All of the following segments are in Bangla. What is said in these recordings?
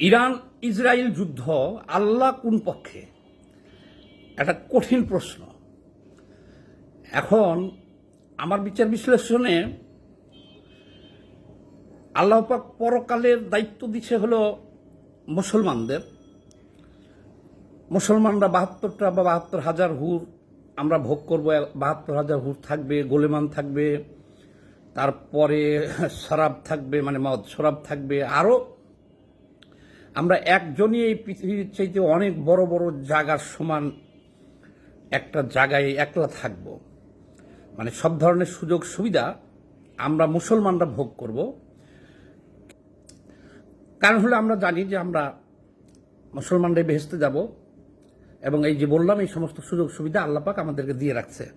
ইরান ইসরায়েল যুদ্ধ, আল্লাহ কোন পক্ষে? একটা কঠিন প্রশ্ন। এখন আমার বিচার বিশ্লেষণে আল্লাহ পাক পরকালের দায়িত্ব দিচ্ছে হলো মুসলমানদের। মুসলমানরা বাহাত্তরটা বা বাহাত্তর হাজার হুর আমরা ভোগ করব, বাহাত্তর হাজার হুর থাকবে, গোলেমান থাকবে, তারপরে শরাব থাকবে মানে মদ শরাব থাকবে আরও আমরা একজনই এই পৃথিবীর চাইতে অনেক বড় বড় জায়গার সমান একটা জায়গায় একলা থাকব। মানে সব ধরনের সুযোগ সুবিধা আমরা মুসলমানরা ভোগ করব। কারণ হলো আমরা জানি যে আমরা মুসলমানরাই বেহেস্তে যাব এবং এই যে বললাম, এই সমস্ত সুযোগ সুবিধা আল্লাপাক আমাদেরকে দিয়ে রাখছে।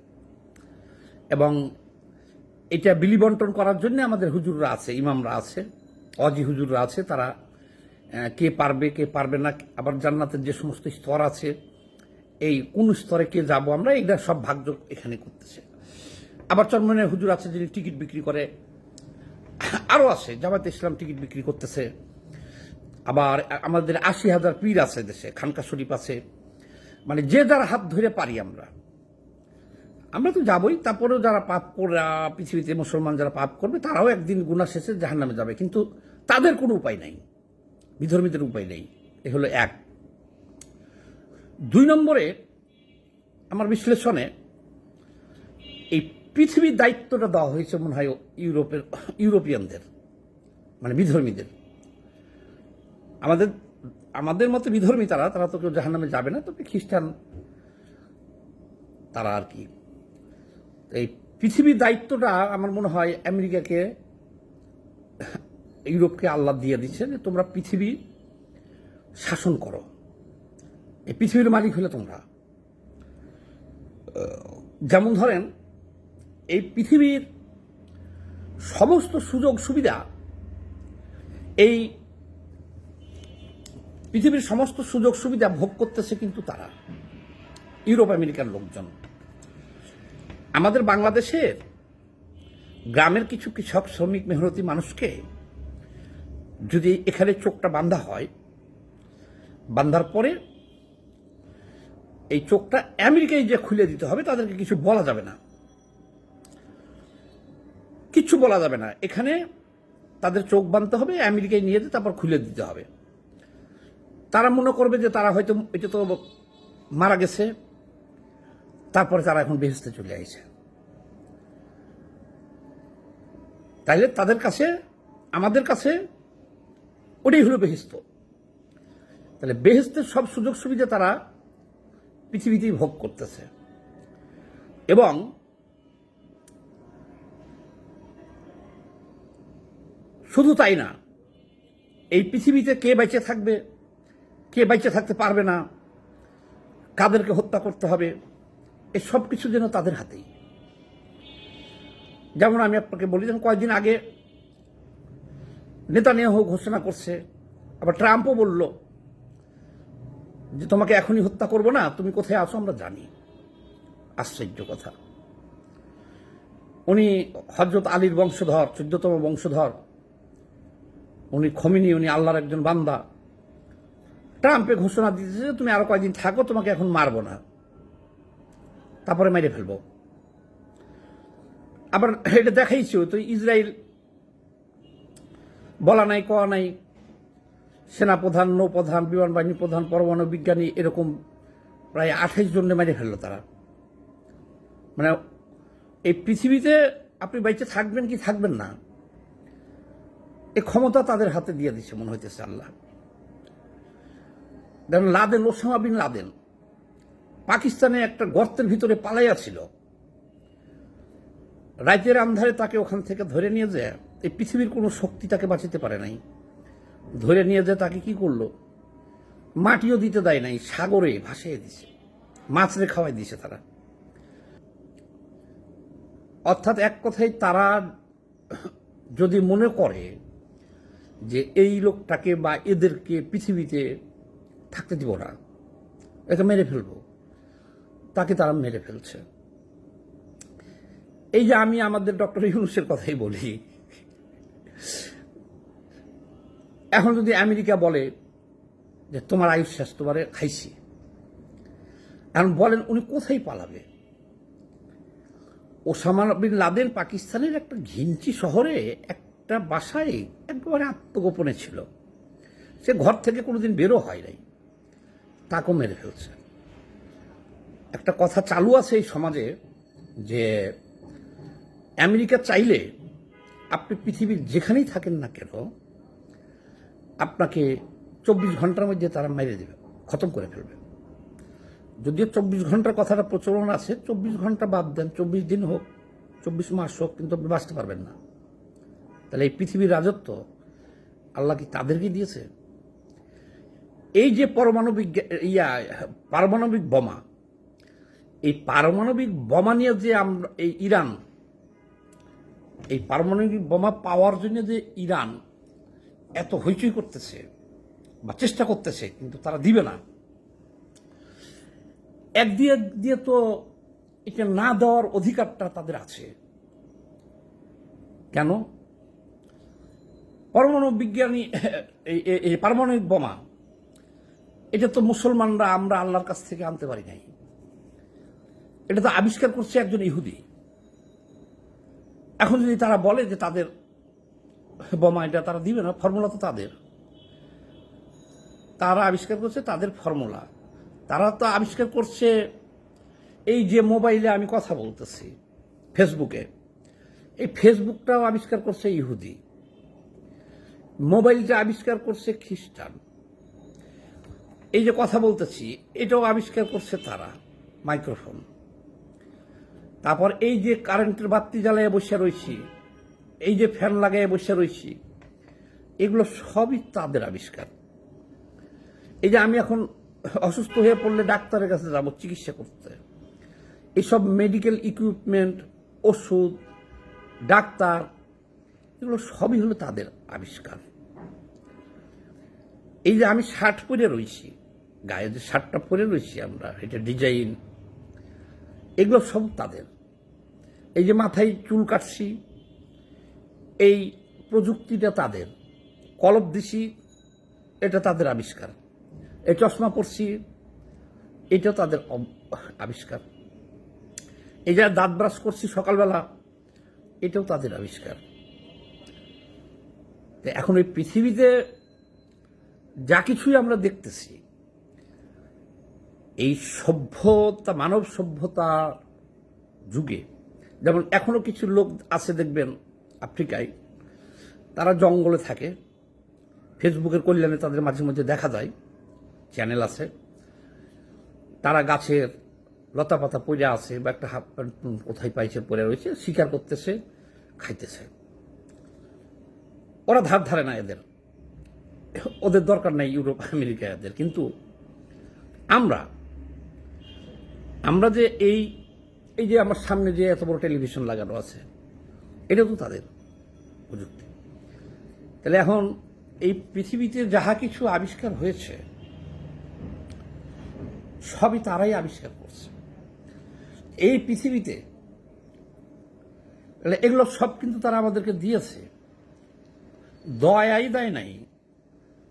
এবং এটা বিলি বন্টন করার জন্য আমাদের হুজুররা আছে, ইমামরা আছে, অজি হুজুররা আছে, তারা কে পারবে কে পারবে না, আবার জান্নাতের যে সমস্ত স্তর আছে, এই কোন স্তরে কে যাব, আমরা এটা সব ভাগ্য এখানে করতেছে। আবার চরমনের হুজুর আছে যিনি টিকিট বিক্রি করে। আরও আছে, জামাত ইসলাম টিকিট বিক্রি করতেছে। আবার আমাদের আশি হাজার পীর আছে দেশে, খানকা শরীফ আছে। মানে যে যার হাত ধরে পারি আমরা। আমরা তো যাবই, তারপরেও যারা পাপ করে, পৃথিবীতে মুসলমান যারা পাপ করবে, তারাও একদিন গুণা শেষে জাহান নামে যাবে। কিন্তু তাদের কোনো উপায় নেই। বিধর্মীদের উপায় নেই। এ হলো এক। দুই নম্বরে আমার বিশ্লেষণে এই পৃথিবীর দায়িত্বটা দেওয়া হয়েছে মনে হয় ইউরোপের, ইউরোপিয়ানদের মানে বিধর্মীদের। আমাদের আমাদের মতো বিধর্মী তারা তারা তো কেউ জাহান্নামে যাবে না, তবে খ্রিস্টান তারা আর কি। এই পৃথিবীর দায়িত্বটা আমার মনে হয় আমেরিকাকে ইউরোপকে আল্লাহ দিয়ে দিচ্ছে যে তোমরা পৃথিবী শাসন করো। এই পৃথিবীর মালিক হলে তোমরা। যেমন ধরেন, এই পৃথিবীর সমস্ত সুযোগ সুবিধা, এই পৃথিবীর সমস্ত সুযোগ সুবিধা ভোগ করতেছে কিন্তু তারা, ইউরোপ আমেরিকার লোকজন। আমাদের বাংলাদেশের গ্রামের কিছু কৃষক, শ্রমিক, মেহনতি মানুষকে যদি এখানে চোখটা বান্ধা হয়, বান্ধার পরে এই চোখটা আমেরিকায় যে খুলে দিতে হবে, তাদেরকে কিছু বলা যাবে না। কিচ্ছু বলা যাবে না। এখানে তাদের চোখ বাঁধতে হবে, আমেরিকায় নিয়ে যেতে, তারপর খুলে দিতে হবে। তারা মনে করবে যে তারা হয়তো, এটা তো মারা গেছে, তারপরে তারা এখন বেহেস্তে চলে আইছে। তাইলে তাদের কাছে, আমাদের কাছে ওটাই হলো বেহেস্ত তাহলে বেহেস্তের সব সুযোগ সুবিধা তারা পৃথিবীতেই ভোগ করতেছে। এবং শুধু তাই না, এই পৃথিবীতে কে বেঁচে থাকবে, কে বেঁচে থাকতে পারবে না, কাদেরকে হত্যা করতে হবে এই সব কিছু যেন তাদের হাতেই। যেমন আমি আপনাকে বলি, যেমন কয়েকদিন আগে নেতানিয়াহু ঘোষণা করছে। আবার ট্রাম্পও বলল যে, তোমাকে এখনই হত্যা করব না, তুমি কোথায় আছো আমরা জানি। আশ্চর্য কথা। উনি হজরত আলীর বংশধর, চোদ্দতম বংশধর। উনি খমিনি, উনি আল্লাহর একজন বান্দা। ট্রাম্পে ঘোষণা দিতেছে যে, তুমি আরও কয়েকদিন থাকো, তোমাকে এখন মারবো না। তারপরে মেরে ফেলব। আবার এটা দেখাইছো তো ইসরায়েল বলা নাই কওয়া নাই। সেনাপ্রধান, নৌপ্রধান, বিমান বাহিনী প্রধান, পরমাণু বিজ্ঞানী এরকম প্রায় আঠাইশ জনে মেরে ফেলল তারা। মানে এই পৃথিবীতে আপনি বাইচে থাকবেন কি থাকবেন না, এ ক্ষমতা তাদের হাতে দিয়ে দিচ্ছে মনে হইতেছে আল্লাহ। দেখেন লাদেন, ওসামা বিন লাদেন, পাকিস্তানে একটা গর্তের ভিতরে পালাইয়া ছিল। রাতের আন্ধারে তাকে ওখান থেকে ধরে নিয়ে যায়। এই পৃথিবীর কোনো শক্তি তাকে বাঁচাতে পারে নাই। ধরে নিয়ে যায় তাকে কি করল? মাটিও দিতে দেয় নাই, সাগরে ভাসিয়ে দিছে, মাছরে খাওয়াই দিছে তারা। অর্থাৎ এক কথায় তারা যদি মনে করে যে এই লোকটাকে বা এদেরকে পৃথিবীতে থাকতে দিব না, একে মেরে ফেলব, তাকে তারা মেরে ফেলছে। এই যে আমি আমাদের ডক্টর ইউনুসের কথাই বলি এখন যদি আমেরিকা বলে যে তোমার আয়ুষ শেষ, তোমারে খাইছি। এখন বলেন উনি কোথায় পালাবে? ওসামা বিন লাদেন পাকিস্তানের একটা ঘিঞ্চি শহরে একটা বাসায় একেবারে আত্মগোপনে ছিল। সে ঘর থেকে কোনোদিন বেরো হয় নাই। তাকেও মেরে ফেলছে। একটা কথা চালু আছে এই সমাজে যে আমেরিকা চাইলে আপনি পৃথিবীর যেখানেই থাকেন না কেন, আপনাকে চব্বিশ ঘণ্টার মধ্যে তারা মেরে দেবে, খতম করে ফেলবে। যদিও চব্বিশ ঘণ্টার কথাটা প্রচলন আছে, চব্বিশ ঘণ্টা বাদ দেন, চব্বিশ দিন হোক, চব্বিশ মাস হোক, কিন্তু আপনি বাঁচতে পারবেন না। তাহলে এই পৃথিবীর রাজত্ব আল্লাহ কি তাদেরকে দিয়েছে? এই যে পরমাণবিক ইয়া, পারমাণবিক বোমা, এই পারমাণবিক বোমা নিয়ে যে আমরা, এই ইরান এই পারমাণবিক বোমা পাওয়ার জন্য যে ইরান এত হইচই করতেছে বা চেষ্টা করতেছে, কিন্তু তারা দিবে না। এক দিয়ে দিয়ে তো এটা না দেওয়ার অধিকারটা তাদের আছে। কেন? পরমাণু বিজ্ঞানী, এই পারমাণবিক বোমা, এটা তো মুসলমানরা আমরা আল্লাহর কাছ থেকে আনতে পারি নাই। এটা তো আবিষ্কার করছে একজন ইহুদি। এখন যদি তারা বলে যে তাদের বোমা এটা তারা দিবে না, ফর্মুলা তো তাদের। তারা আবিষ্কার করছে তাদের ফর্মুলা। তারা তো আবিষ্কার করছে এই যে মোবাইলে আমি কথা বলতেছি, ফেসবুকে। এই ফেসবুকটাও আবিষ্কার করছে ইহুদি। মোবাইলটা আবিষ্কার করছে খ্রিস্টান। এই যে কথা বলতেছি, এটাও আবিষ্কার করছে তারা, মাইক্রোফোন। তারপর এই যে কারেন্টের বাতি জ্বালিয়ে বসে রয়েছি এই যে ফ্যান লাগাইয়ে বসে রয়েছি এগুলো সবই তাদের আবিষ্কার। এই যে আমি এখন অসুস্থ হয়ে পড়লে ডাক্তারের কাছে যাব, চিকিৎসা করতে। এইসব মেডিকেল ইকুইপমেন্ট ওষুধ, ডাক্তার, এগুলো সবই হলো তাদের আবিষ্কার। এই যে আমি শার্ট পরে রয়েছি গায়ে যে শার্টটা পরে রয়েছি আমরা, এটা ডিজাইন এগুলো সব তাদের। এই যে মাথায় চুল কাটছি, এই প্রযুক্তিটা তাদের। কলব দিছি, এটা তাদের আবিষ্কার। এই চশমা পরছি, এটা তাদের আবিষ্কার। এই যে দাঁত ব্রাশ করছি সকালবেলা, এটাও তাদের আবিষ্কার। এখন এই পৃথিবীতে যা কিছুই আমরা দেখতেছি, এই সভ্যতা, মানব সভ্যতা যুগে যেমন এখনও কিছু লোক আছে দেখবেন আফ্রিকায়, তারা জঙ্গলে থাকে। ফেসবুকের কল্যাণে তাদের মাঝে মধ্যে দেখা যায়, চ্যানেল আছে। তারা গাছের লতা পাতা পড়ে আছে বা একটা হাফ প্যান্ট কোথায় পাইছে পড়ে রয়েছে, শিকার করতেছে, খাইতেছে। ওরা ধার ধারে না এদের। ওদের দরকার নাই ইউরোপ, আমেরিকা এদের। কিন্তু আমরা আমরা যে এই এই যে আমার সামনে যে এত বড় টেলিভিশন লাগানো আছে এটা তো তাদের প্রযুক্তি। তাহলে এখন এই পৃথিবীতে যাহা কিছু আবিষ্কার হয়েছে, সবই তারাই আবিষ্কার করছে। এই পৃথিবীতে এগুলো সব কিন্তু তারা আমাদেরকে দিয়েছে। দয়াই দেয় নাই,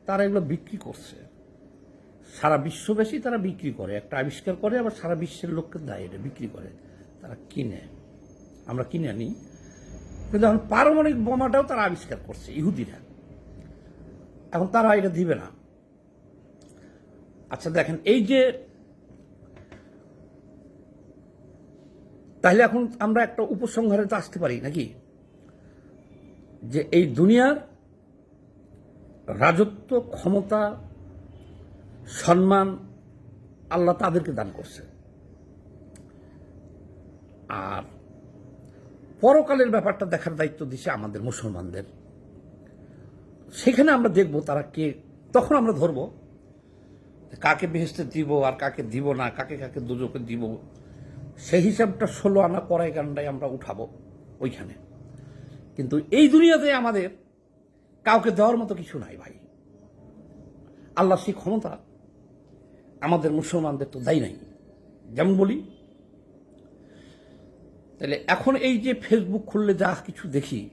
তারা এগুলো বিক্রি করছে। সারা বিশ্বব্যাপী তারা বিক্রি করে, একটা আবিষ্কার করে, আবার সারা বিশ্বের লোককে দেয় এটা, বিক্রি করে। তারা কিনে, আমরা কিনে আনি। কিন্তু এখন পারমাণবিক বোমাটাও তারা আবিষ্কার করছে, ইহুদিরা। এখন তারা এটা দিবে না। আচ্ছা দেখেন, এই যে তাহলে এখন আমরা একটা উপসংহারে তো আসতে পারি, নাকি? যে এই দুনিয়ার রাজত্ব, ক্ষমতা, সম্মান আল্লাহ তাদেরকে দান করছে। আর পরকালের ব্যাপারটা দেখার দায়িত্ব দিছে আমাদের মুসলমানদের। সেখানে আমরা দেখব তারা কে, তখন আমরা ধরব কাকে বেহেস্তে দিব আর কাকে দিব না, কাকে কাকে দুজোকে দিব। সেই হিসাবটা ষোলো আনা করাই গান্ডায় আমরা উঠাবো ওইখানে। কিন্তু এই দুনিয়াতে আমাদের কাউকে দেওয়ার মতো কিছু নাই ভাই। আল্লাহ সেই ক্ষমতা আমাদের মুসলমানদের তো দেয় নাই। যেমন বলি তাহলে এখন এই যে ফেসবুক খুললে যা কিছু দেখি,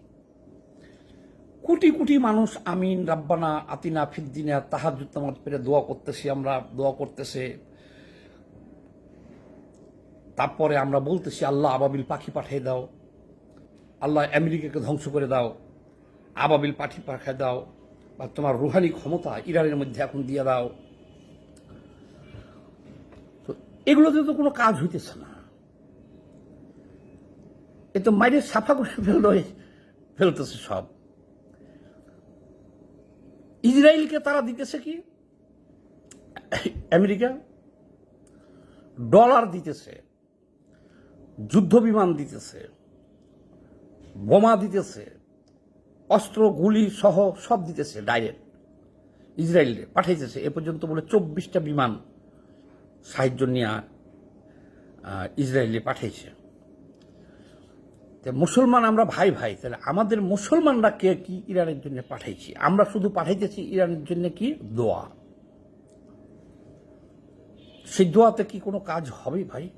কোটি কোটি মানুষ আমিন, রাব্বানা, আতিনা, ফিদ্দিনা নামাজ পেরে দোয়া করতেছি আমরা, দোয়া করতেছে। তারপরে আমরা বলতেছি, আল্লাহ আবাবিল পাখি পাঠিয়ে দাও। আল্লাহ আমেরিকাকে ধ্বংস করে দাও। আবাবিল পাখি পাঠিয়ে দাও। বা তোমার রুহানি ক্ষমতা ইরানের মধ্যে এখন দিয়ে দাও। তো এগুলোতে তো কোনো কাজ হইতেছে না। এ তো মাইরে সাফা করে ফেলল ফেলতেছে সব। ইসরায়েলকে তারা দিতেছে কি? আমেরিকা ডলার দিতেছে, যুদ্ধ বিমান দিতেছে, বোমা দিতেছে, অস্ত্র, গুলি সহ সব দিতেছে ডাইরেক্ট ইসরায়েলে পাঠাইতেছে। এ পর্যন্ত বলে চব্বিশটা বিমান সাহায্য নিয়ে ইসরায়েলে পাঠাইছে। মুসলমান আমরা ভাই ভাই, তাহলে আমাদের মুসলমানরা কে কি ইরানের জন্য পাঠাইছি? আমরা শুধু পাঠাইতেছি ইরানের জন্য কি? দোয়া। সেই দোয়াতে কি কোনো কাজ হবে ভাই?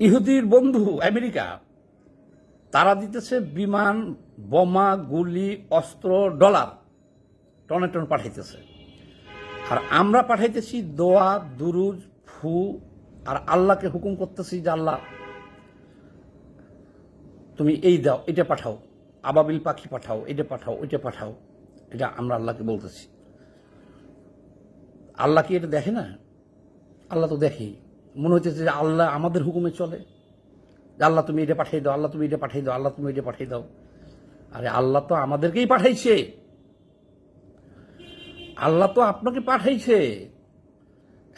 ইহুদির বন্ধু আমেরিকা, তারা দিতেছে বিমান, বোমা, গুলি, অস্ত্র, ডলার, টনে টন পাঠাইতেছে। আর আমরা পাঠাইতেছি দোয়া, দুরুজ, ফু আর আল্লাহকে হুকুম করতেছি যে আল্লাহ, তুমি এই দাও, এটা পাঠাও। আবাবিল পাখি পাঠাও, এটা পাঠাও, ওইটা পাঠাও। এটা আমরা আল্লাহকে বলতেছি। আল্লাহ কি এটা দেখে না? আল্লাহ তো দেখেই। মনে হইতেছে যে আল্লাহ আমাদের হুকুমে চলে। আল্লাহ তুমি এটা পাঠিয়ে দাও, আল্লাহ তুমি এটা পাঠিয়ে দাও, আল্লাহ তুমি এটা পাঠিয়ে দাও। আরে আল্লাহ তো আমাদেরকেই পাঠাইছে। আল্লাহ তো আপনাকে পাঠাইছে।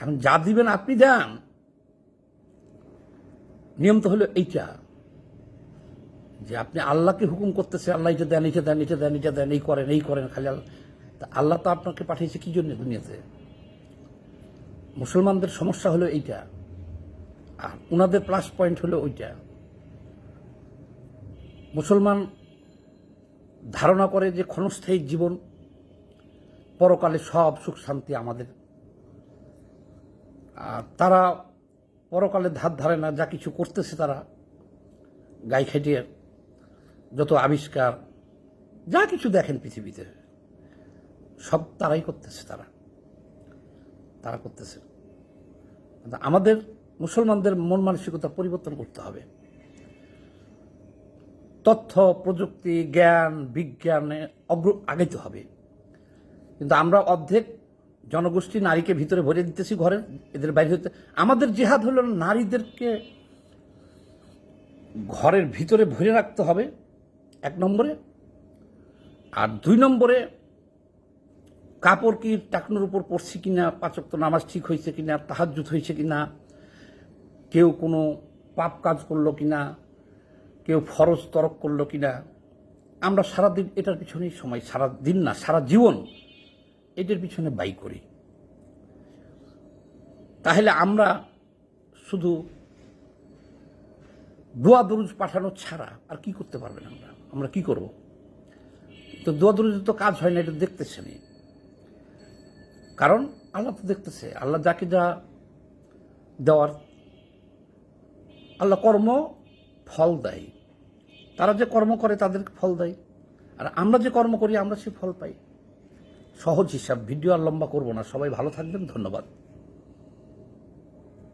এখন যা দিবেন আপনি দেন। নিয়ম তো হলো এইটা, যে আপনি আল্লাহকে হুকুম করতেছে আল্লাহ এটা দেন এটা দেন এটা দেন এটা দেন, এই করেন এই করেন, খালি আল্লাহ তা আল্লাহ তো আপনাকে পাঠিয়েছে কি জন্য দুনিয়াতে? মুসলমানদের সমস্যা হলো এইটা, আর ওনাদের প্লাস পয়েন্ট হলো ওইটা। মুসলমান ধারণা করে যে ক্ষণস্থায়ী জীবন, পরকালে সব সুখ শান্তি আমাদের। আর তারা পরকালে ধার ধারে না, যা কিছু করতেছে তারা, গাই খেটিয়ে যত আবিষ্কার, যা কিছু দেখেন পৃথিবীতে, সব তারাই করতেছে তারা। তারা করতেছে। আমাদের মুসলমানদের মন মানসিকতা পরিবর্তন করতে হবে। তথ্য, প্রযুক্তি, জ্ঞান, বিজ্ঞানে অগ্র, আগাইতে হবে। কিন্তু আমরা অর্ধেক জনগোষ্ঠী নারীকে ভিতরে ভরে দিতেছি ঘরে, এদের বাইরে হতে আমাদের জেহাদ হলো নারীদেরকে ঘরের ভিতরে ভরে রাখতে হবে, এক নম্বরে। আর দুই নম্বরে, কাপড় কি টাকনোর উপর পড়ছে কিনা তো নামাজ ঠিক হয়েছে কিনা তাহাজুত হয়েছে কিনা, কেউ কোনো পাপ কাজ করল কিনা, কেউ ফরজ তরক করল কিনা। আমরা সারাদিন এটার পিছনেই সময় সারা দিন না, সারা জীবন এটার পিছনে বাই করি। তাহলে আমরা শুধু দোয়া দরুজ পাঠানো ছাড়া আর কি করতে পারবেন আমরা? আমরা কি করব? তো দোয়া দরুজের তো কাজ হয় না, এটা দেখতেছে নি কারণ আল্লাহ তো দেখতেছে, আল্লাহ যাকে যা দেওয়ার, আল্লাহ কর্ম ফল দেয়। তারা যে কর্ম করে তাদেরকে ফল দেয়। আর আমরা যে কর্ম করি, আমরা সে ফল পাই। সহজ হিসাব ভিডিও আর লম্বা করব না। সবাই ভালো থাকবেন ধন্যবাদ।